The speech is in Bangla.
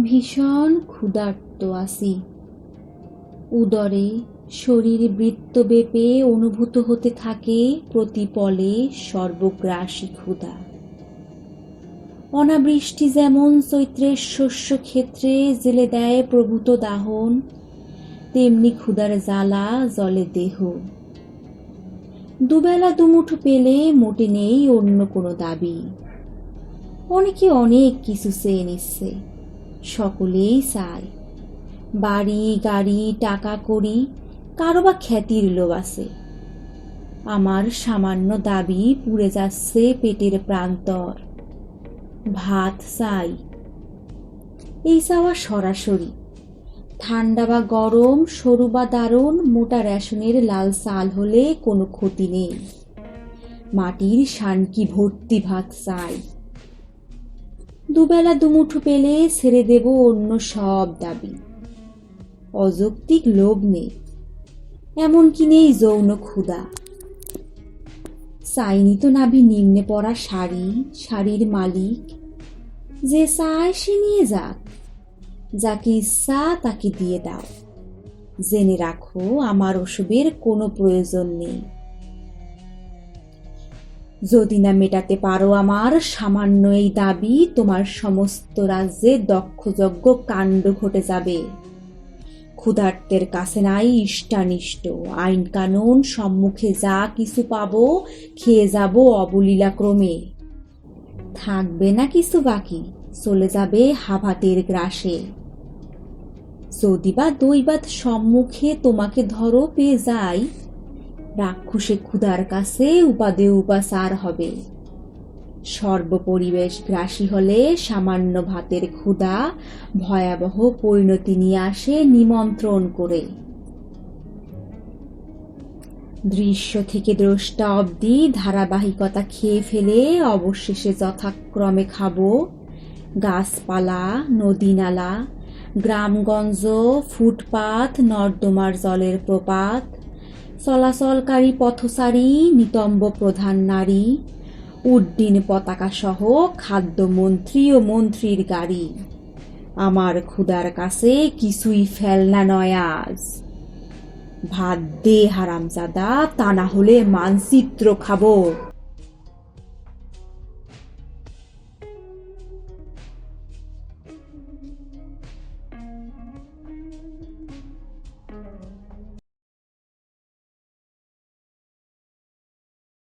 ভীষণ ক্ষুধার্ত আসি উদরে শরীর বৃত্ত বেপে অনুভূত হতে থাকে প্রতিপলে সর্বগ্রাসী ক্ষুধা। অনাবৃষ্টি যেমন চৈত্রের শস্য ক্ষেত্রে জেলে দেয় প্রভূত দাহন, তেমনি ক্ষুধার জ্বালা জলে দেহ। দুবেলা দুমুঠো পেলে মোটে নেই অন্য কোনো দাবি। অনেকে অনেক কিছু চেয়ে নিচ্ছে। সকলেই চায়। বাড়ি, গাড়ি, টাকা করি কারও বা খ্যাতির লোভ আছে। আমার সামান্য দাবি পুড়ে যাচ্ছে পেটের প্রান্তর। ভাত চাই। এই চাওয়া সরাসরি। ঠান্ডা বা গরম, সরু বা দারুণ, মোটা রেশনের লাল চাল হলে কোনো ক্ষতি নেই। মাটির শানকি ভর্তি ভাত চাই। দুবেলা দুমুঠো পেলে ছেড়ে দেব অন্য সব দাবি। অযৌক্তিক লোভ নেই। এমনকি নেই যৌন ক্ষুধা। চাইনি তো নাভি নিম্নে পড়া শাড়ি, শাড়ির মালিক। যে চায় সে নিয়ে যাক। যাকে ইচ্ছা তাকে দিয়ে দাও। জেনে রাখো, আমার ওসবের কোনো প্রয়োজন নেই। যদি না মেটাতে পারো আমার, সামান্য এই দাবি তোমার সমস্ত রাজ্যে দক্ষযজ্ঞ কাণ্ড ঘটে যাবে। ক্ষুধার্তের কাছে নাই ইষ্টানিষ্ট। আইন কানুন সম্মুখে যা কিছু পাবো, খেয়ে যাব অবলীলা ক্রমে থাকবে না কিছু বাকি, চলে যাবে হাভাতের গ্রাসে। যদি বা দৈবাত সম্মুখে তোমাকে ধরো পেয়ে যাই রাক্ষসে ক্ষুধার কাছে উপাদে উপাসার হবে। সর্বপরিবেশ গ্রাসী হলে সামান্য ভাতের ক্ষুধা ভয়াবহ পরিণতি নিয়ে আসে নিমন্ত্রণ করে। দৃশ্য থেকে দ্রষ্টা অবধি ধারাবাহিকতা খেয়ে ফেলে অবশেষে যথাক্রমে খাব গাছপালা নদী নালা গ্রামগঞ্জ, ফুটপাত, নর্দমার জলের প্রপাত চলাচলকারী পথচারী নিতম্ব প্রধান নারী উড্ডিন পতাকাসহ খাদ্যমন্ত্রী ও মন্ত্রীর গাড়ি। আমার ক্ষুদার কাছে কিছুই ফেলনা নয় আজ। ভাত দে হারামজাদা তা না হলে মানচিত্র খাব।